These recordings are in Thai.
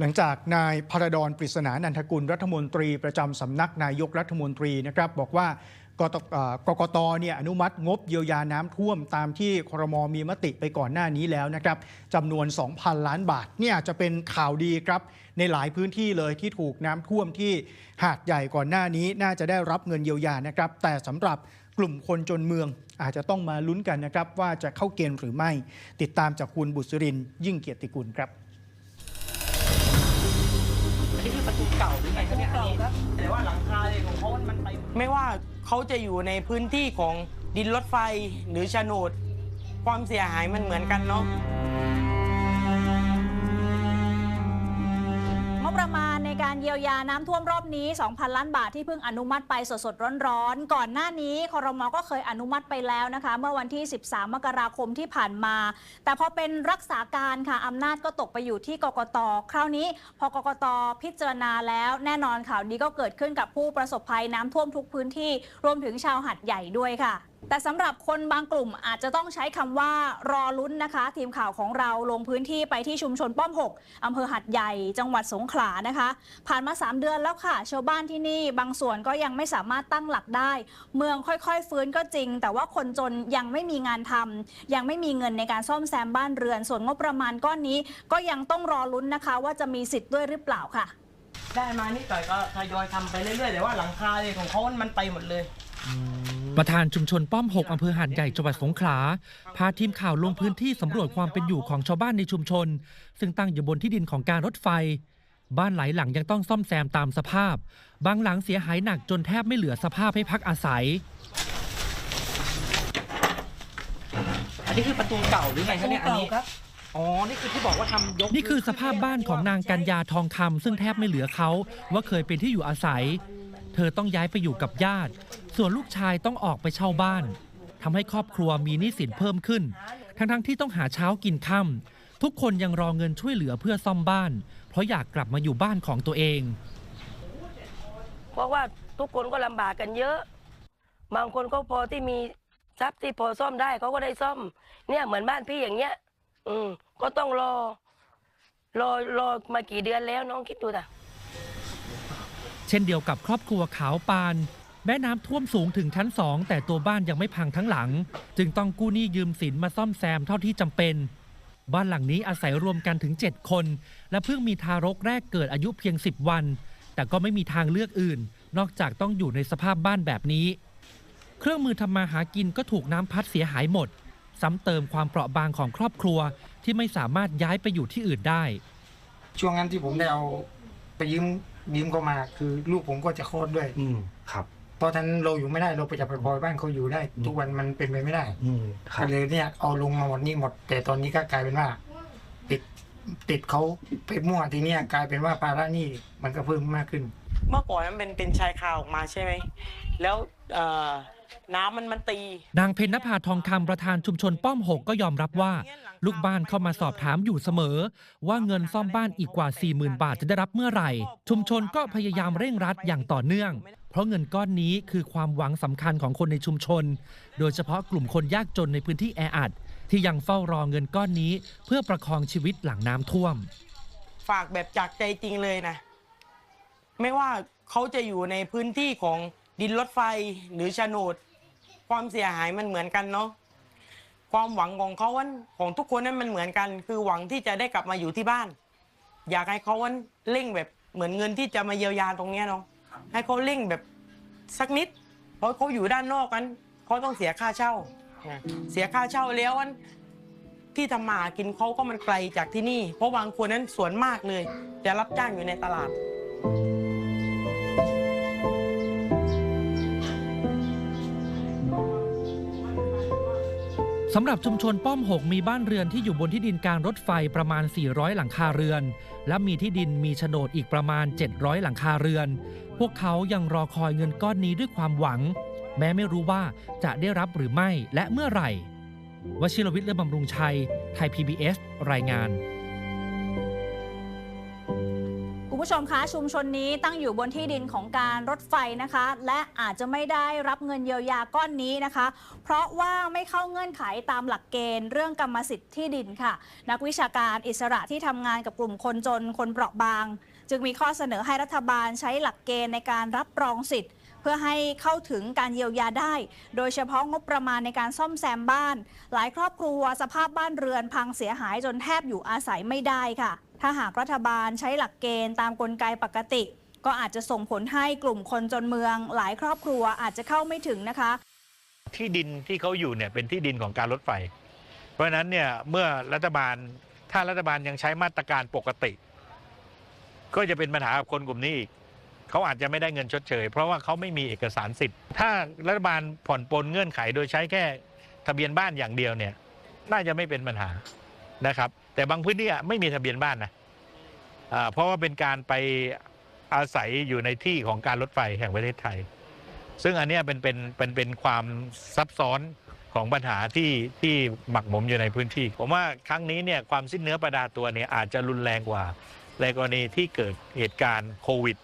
หลังจากนายพระดอนปริศนานันทกุลรัฐมนตรีประจำสำนักนายกรัฐมนตรีนะครับบอกว่ากกกตเนี่ยอนุมัติงบเยียวยาน้ำท่วมตามที่ครมมีมติไปก่อนหน้านี้แล้วนะครับจำนวน 2,000 ล้านบาทเนี่ยจะเป็นข่าวดีครับ ในหลายพื้นที่เลยที่ถูกน้ำท่วมที่หาดใหญ่ก่อนหน้านี้น่าจะได้รับเงินเยียวยานะครับ แต่สำหรับกลุ่มคนจนเมืองอาจจะต้องมาลุ้นกันนะครับ ว่าจะเข้าเกณฑ์หรือไม่ ติดตามจากคุณบุษรินยิ่งเกียรติกุลครับ เก่าหรือไงครับเนี่ยอันนี้แต่ว่าหลังคาเนี่ยของเขามันไปไม่ว่าเขาจะอยู่ในพื้นที่ของดินรถไฟหรือโฉนด ความเสียหายมันเหมือนกันเนาะ ประมาณในการเยียวยาน้ำท่วมรอบนี้ 2,000 ล้านบาทที่เพิ่งอนุมัติไปสดๆร้อนๆ ก่อนหน้านี้คอรมอก็เคยอนุมัติไปแล้วนะคะ เมื่อวันที่ 13 มกราคมที่ผ่านมา แต่พอเป็นรักษาการค่ะอำนาจก็ตกไปอยู่ที่กกต คราวนี้พอกกตพิจารณาแล้วแน่นอนข่าวนี้ก็เกิดขึ้นกับผู้ประสบภัยน้ำท่วมทุกพื้นที่รวมถึงชาวหัดใหญ่ด้วยค่ะ แต่สำหรับคนบางกลุ่มอาจจะต้องใช้คำว่ารอลุ้นนะคะ ทีมข่าวของเราลงพื้นที่ไปที่ชุมชนป้อม 6อำเภอหัดใหญ่จังหวัดสงขลานะคะ ผ่านมา 3 เดือนแล้วค่ะ ชาวบ้านที่นี่บางส่วนก็ยังไม่สามารถตั้งหลักได้ เมืองค่อยๆ ฟื้นก็จริง แต่ว่าคนจนยังไม่มีงานทำยังไม่มีเงินในการซ่อมแซมบ้านเรือน ส่วนงบประมาณก้อนนี้ ก็ยังต้องรอลุ้นนะคะ ว่าจะมีสิทธิ์ด้วยหรือเปล่าค่ะ ได้มานิดหน่อยก็ทยอยทำไปเรื่อยๆแต่ว่าหลังคาเลยของเขามันไปหมดเลย ประธานชุมชนป้อม 6 อำเภอหาดใหญ่จังหวัดสงขลา พาทีมข่าวลงพื้นที่สำรวจความเป็นอยู่ของชาวบ้านในชุมชน ซึ่งตั้งอยู่บนที่ดินของการรถไฟ บ้านหลายหลังยังต้องซ่อมแซมตามสภาพ บางหลังเสียหายหนักจนแทบไม่เหลือสภาพให้พักอาศัย อันนี้คือประตูเก่าหรือไงครับเนี่ยอันนี้ อ๋อ นี่คือที่บอกว่าทำยกนี่คือสภาพบ้านของนางกัญญาทองคำซึ่งแทบไม่เหลือเขาว่าเคยเป็นที่อยู่อาศัย เธอต้องย้ายไปอยู่กับญาติ ส่วนลูกชายต้องออกไปเช่าบ้านทำให้ครอบครัวมีหนี้สินเพิ่มขึ้น ทั้งๆที่ต้องหาเช้ากินค่ำทุกคนยังรอเงินช่วยเหลือเพื่อซ่อมบ้าน เพราะอยากกลับมาอยู่บ้านของตัวเอง เพราะว่าทุกคนก็ลำบากกันเยอะ บางคนก็พอที่มีทรัพย์ที่พอซ่อมได้เขาก็ได้ซ่อม เนี่ยเหมือนบ้านพี่อย่างเงี้ย อืมก็ต้องรอ รอรอมากี่เดือนแล้วน้องคิดดูนะเช่นเดียวกับครอบครัวขาวปาน แม่น้ำท่วมสูงถึงชั้นสองแต่ตัวบ้านยังไม่พังทั้งหลัง จึงต้องกู้หนี้ยืมสินมาซ่อมแซมเท่าที่จำเป็น บ้านหลังนี้อาศัยรวมกันถึง 7 คน และเพิ่งมีทารกแรกเกิดอายุเพียง 10 วัน แต่ก็ไม่มีทางเลือกอื่น นอกจากต้องอยู่ในสภาพบ้านแบบนี้ เครื่องมือทำมาหากินก็ถูกน้ำพัดเสียหายหมด ซ้ำเติมความเปราะบางของครอบครัวที่ไม่สามารถย้ายไปอยู่ที่อื่นได้ ช่วงนั้นที่ผมได้เอาไปยืมยืมเขามาคือลูกผมก็จะคลอดด้วย อืมครับ เพราะฉะนั้นเราอยู่ไม่ได้เราไปจับไปบอยบ้านเขาอยู่ได้ ทุกวันมันเป็นไปไม่ได้อืมครัก็บเลยเนี่ยเอาลงมาหมดนี่หมด แต่ตอนนี้ก็กลายเป็นว่า ติดติดเขาไปมั่วทีเนี้ยกลายเป็นว่าภาระหนี้มันก็เพิ่มมากขึ้น เมื่อก่อนมันเป็นเป็นชายคาออกมาใช่ไหมแล้วเอ่อน้ำมันมันตี นางเพญนภาทองคำประธานชุมชนป้อมหกก็ยอมรับว่า ลูกบ้านเข้ามาสอบถามอยู่เสมอ ว่าเงินซ่อมบ้านอีกกว่า 40,000 บาทจะได้รับเมื่อไหร่ ชุมชนก็พยายามเร่งรัดอย่างต่อเนื่อง เพราะเงินก้อนนี้คือความหวังสำคัญของคนในชุมชน โดยเฉพาะกลุ่มคนยากจนในพื้นที่แออัดที่ยังเฝ้ารอเงินก้อนนี้ เพื่อประคองชีวิตหลังน้ำท่วม ฝากแบบจากใจจริงเลยนะ ไม่ว่าเขาจะอยู่ในพื้นที่ของดินรถไฟหรือโฉนด ความเสียหายมันเหมือนกันเนาะความหวังของเขาวันของทุกคนนั้นมันเหมือนกัน คือหวังที่จะได้กลับมาอยู่ที่บ้าน อยากให้เขาวันเร่งแบบเหมือนเงินที่จะมาเยียวยาตรงเนี้ยเนาะให้เขาเร่งแบบสักนิด เพราะเขาอยู่ด้านนอกกันเขาต้องเสียค่าเช่า เสียค่าเช่าแล้ววันที่ทำมาหากินเขาก็มันไกลจากที่นี่ เพราะบางคนนั้นสวนมากเลยจะรับจ้างอยู่ในตลาด สำหรับชุมชนป้อม6มีบ้านเรือนที่อยู่บนที่ดินการรถไฟประมาณ 400 หลังคาเรือน และมีที่ดินมีโฉนดอีกประมาณ 700 หลังคาเรือน พวกเขายังรอคอยเงินก้อนนี้ด้วยความหวัง แม้ไม่รู้ว่าจะได้รับหรือไม่และเมื่อไหร่วชิรวิทย์เลือบำรุงชัย ไทย PBS รายงาน ผู้ชมคะชุมชนนี้ตั้งอยู่บนที่ดินของการรถไฟนะคะ และอาจจะไม่ได้รับเงินเยียวยาก้อนนี้นะคะ เพราะว่าไม่เข้าเงื่อนไขตามหลักเกณฑ์ เรื่องกรรมสิทธิ์ที่ดินค่ะ นักวิชาการอิสระที่ทำงานกับกลุ่มคนจนคนเปราะบาง จึงมีข้อเสนอให้รัฐบาลใช้หลักเกณฑ์ในการรับรองสิทธิ์เพื่อให้เข้าถึงการเยียวยาได้ โดยเฉพาะงบประมาณในการซ่อมแซมบ้าน หลายครอบครัวสภาพบ้านเรือนพังเสียหายจนแทบอยู่อาศัยไม่ได้ค่ะ ถ้าหากรัฐบาลใช้หลักเกณฑ์ตามกลไกปกติ ก็อาจจะส่งผลให้กลุ่มคนจนเมือง หลายครอบครัวอาจจะเข้าไม่ถึงนะคะ ที่ดินที่เขาอยู่เนี่ยเป็นที่ดินของการรถไฟ เพราะฉะนั้นเนี่ยเมื่อรัฐบาลถ้ารัฐบาลยังใช้มาตรการปกติ ก็จะเป็นปัญหากับคนกลุ่มนี้อีกเขาอาจจะไม่ได้เงินชดเชย เพราะว่าเขาไม่มีเอกสารสิทธิ์ ถ้ารัฐบาลผ่อนปลนเงื่อนไขโดยใช้แค่ทะเบียนบ้านอย่างเดียวเนี่ยน่าจะไม่เป็นปัญหานะครับ แต่บางพื้นที่ไม่มีทะเบียนบ้านนะเพราะว่าเป็นการไปอาศัยอยู่ในที่ของการรถไฟแห่งประเทศไทย ซึ่งอันนี้เป็นเป็นเป็นเป็นความซับซ้อนของปัญหาที่ที่หมักหมมอยู่ในพื้นที่ ผมว่าครั้งนี้เนี่ยความสิ้นเนื้อประดาตัวเนี่ยอาจจะรุนแรงกว่าในกรณีที่เกิดเหตุการณ์โควิด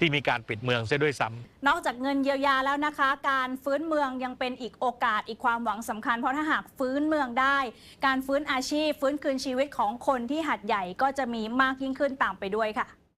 ที่มีการปิดเมืองเสียด้วยซ้ำ นอกจากเงินเยียวยาแล้วนะคะ การฟื้นเมืองยังเป็นอีกโอกาสอีกความหวังสำคัญ เพราะถ้าหากฟื้นเมืองได้ การฟื้นอาชีพ ฟื้นคืนชีวิตของคนที่หัดใหญ่ก็จะมีมากยิ่งขึ้นตามไปด้วยค่ะ